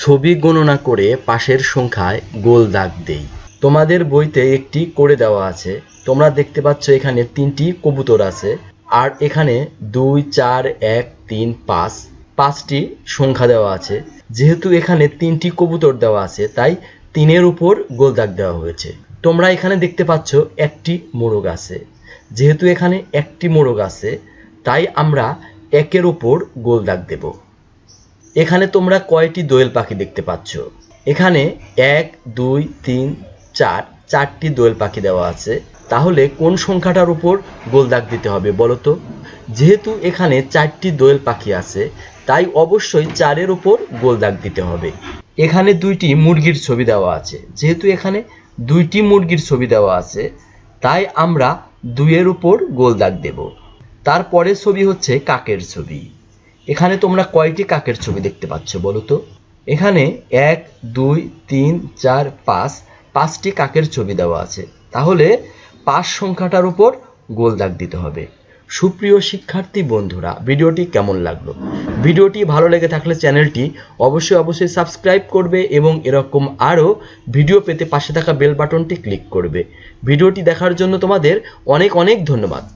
ছবি গণনা করে পাশের সংখ্যায় গোল দাগ দেই। তোমাদের বইতে একটি করে দেওয়া আছে। তোমরা দেখতে পাচ্ছ এখানে তিনটি কবুতর আছে। আর এখানে দুই, চার, এক, তিন, পাঁচ, পাঁচটি সংখ্যা দেওয়া আছে। যেহেতু এখানে তিনটি কবুতর দেওয়া আছে, তাই তিনের উপর গোল দাগ দেওয়া হয়েছে। তোমরা এখানে দেখতে পাচ্ছ একটি মোরগ আছে। যেহেতু এখানে একটি মোরগ আছে, তাই আমরা একের উপর গোল দাগ দেব। এখানে তোমরা কয়টি দোয়েল পাখি দেখতে পাচ্ছ? এখানে এক, দুই, তিন, চার, চারটি দোয়েল পাখি দেওয়া আছে। তাহলে কোন সংখ্যাটার উপর গোল দাগ দিতে হবে বলো তো? যেহেতু এখানে চারটি দোয়েল পাখি আছে, তাই অবশ্যই চারের উপর গোল দাগ দিতে হবে। এখানে দুইটি মুরগির ছবি দেওয়া আছে। যেহেতু এখানে দুইটি মুরগির ছবি দেওয়া আছে, তাই আমরা দুইয়ের উপর গোল দাগ দেব। তারপরে ছবি হচ্ছে কাকের ছবি। এখানে তোমরা কয়টি কাকের ছবি দেখতে পাচ্ছ বলো তো? এখানে এক, দুই, তিন, চার, পাঁচ, পাঁচটি কাকের ছবি দেওয়া আছে। তাহলে পাঁচ সংখ্যাটার উপর গোল দাগ দিতে হবে। সুপ্রিয় শিক্ষার্থী বন্ধুরা, ভিডিওটি কেমন লাগল? ভিডিওটি ভালো লেগে থাকলে চ্যানেলটি অবশ্যই অবশ্যই সাবস্ক্রাইব করবে এবং এরকম আরও ভিডিও পেতে পাশে থাকা বেল বাটনটি ক্লিক করবে। ভিডিওটি দেখার জন্য তোমাদের অনেক অনেক ধন্যবাদ।